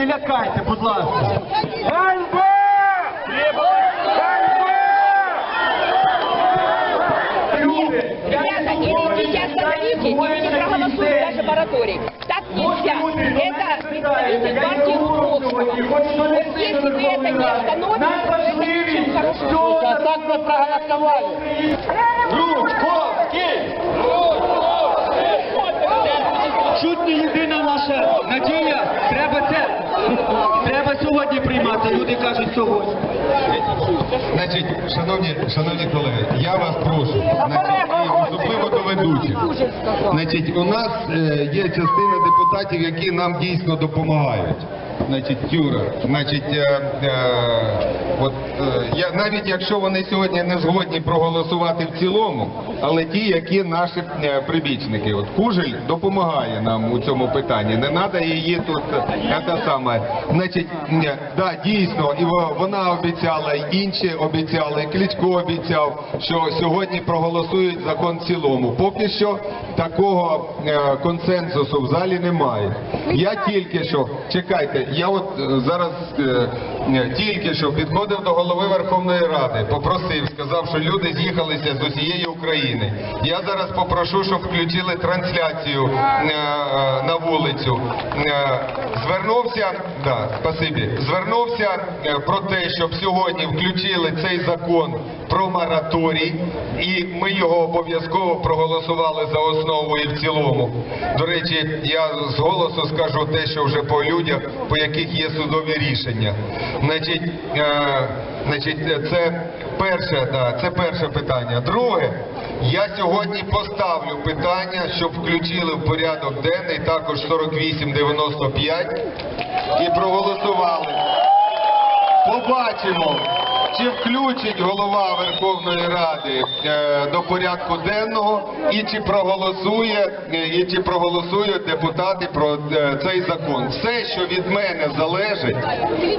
не лякайте, будь ласка. Ганьба! Люди, Ребята, или сейчас говорите, или не проголосуют даже мораторий. Так нельзя. Это представитель партии руководства. Вот если вы это не остановите, то это ничего хорошего. А так ми проголосували. Рудковський! Треба сьогодні приймати. Люди кажуть сьогодні. Значить, шановні, шановні колеги, я вас прошу, значить, і особливо до ведучих. Значить, у нас е, є частина депутатів, які нам дійсно допомагають. Значить, Юра, значить, е, е, от е, я навіть якщо вони сьогодні не згодні проголосувати в цілому, але ті, які наші е, прибічники, от Кужель допомагає нам у цьому питанні. Не треба її тут е, те саме. Значить, е, да, дійсно, і вона обіцяла, і інші обіцяли, і Кличко обіцяв, що сьогодні проголосують закон в цілому. Поки що такого е, консенсусу в залі немає. Я тільки що, чекайте, я от е, зараз е, е, тільки що підходив до голови Верховної Ради, попросив, сказав, що люди з'їхалися з усієї України. Я зараз попрошу, щоб включили трансляцію на вулицю. Звернувся, да, спасибі, звернувся про те, щоб сьогодні включили цей закон про мораторій, і ми його обов'язково проголосували за основу і в цілому. До речі, я з голосу скажу те, що вже по людях, по яких є судові рішення. Значить, е, значить, це перше, да, це перше питання. Друге, я сьогодні поставлю питання, щоб включили в порядок денний також 4895 і проголосували. Побачимо, чи включить голова Верховної Ради е, до порядку денного і чи проголосує е, і чи проголосують депутати про е, цей закон. Все, що від мене залежить,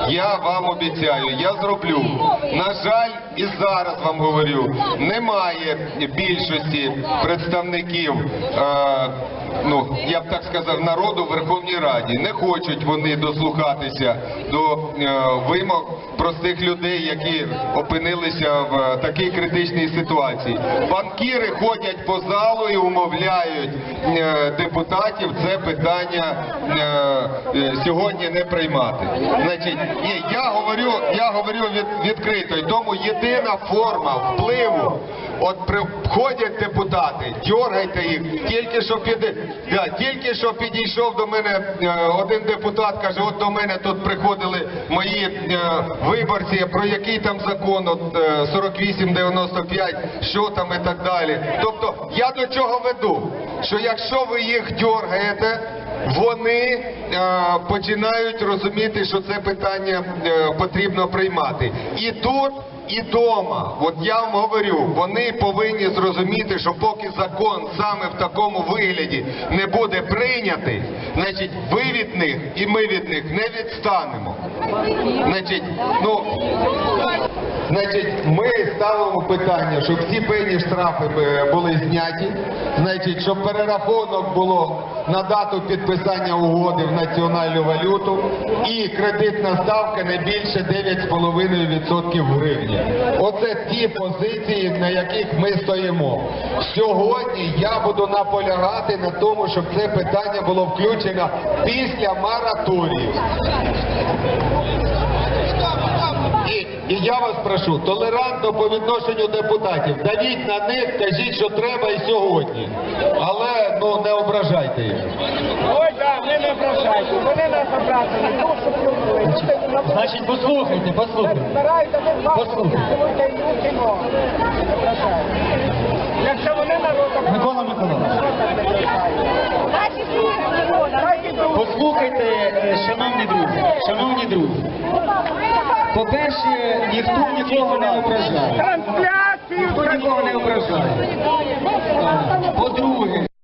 я вам обіцяю, я зроблю. На жаль, і зараз вам говорю, немає більшості представників. Ну, я б так сказав, народу в Верховній Раді. Не хочуть вони дослухатися до вимог простих людей, які опинилися в е, такій критичній ситуації. Банкіри ходять по залу і умовляють е, депутатів це питання е, сьогодні не приймати. Значить, ні, я говорю, я говорю від, відкрито, і тому єдина форма впливу. От приходять депутати, дергайте їх, тільки що під да, тільки що підійшов до мене е, один депутат, каже, от до мене тут приходили мої е, виборці, про який там закон, от 48-95, що там і так далі. Тобто я до чого веду? Що якщо ви їх дьоргаєте, вони е, починають розуміти, що це питання е, потрібно приймати. І тут, і дома. От я вам говорю, вони повинні зрозуміти, що поки закон саме в такому вигляді не буде прийнятий, значить ви від них і ми від них не відстанемо. Значить, ну Значить, ми ставимо питання, щоб всі пені штрафи е, були зняті, значить, щоб перерахунок було на дату підписання угоди в національну валюту і кредитна ставка не більше 9,5% в гривні. Оце ті позиції, на яких ми стоїмо. Сьогодні я буду наполягати на тому, щоб це питання було включено після мораторію. І, я вас прошу, толерантно по відношенню депутатів. Давіть на них, кажіть, що треба і сьогодні. Але ну не ображайте їх. Ой, да, ви не ображайте, вони нас образили, плюнули. Значить, послухайте, послухайте. Збирайте не Послухайте. Якщо вони народом... Микола Миколаївич. Послухайте, Е, шановні друзі, шановні друзі, по-перше, ніхто нікого не ображає. Ніхто нікого не ображає. Е, по-друге,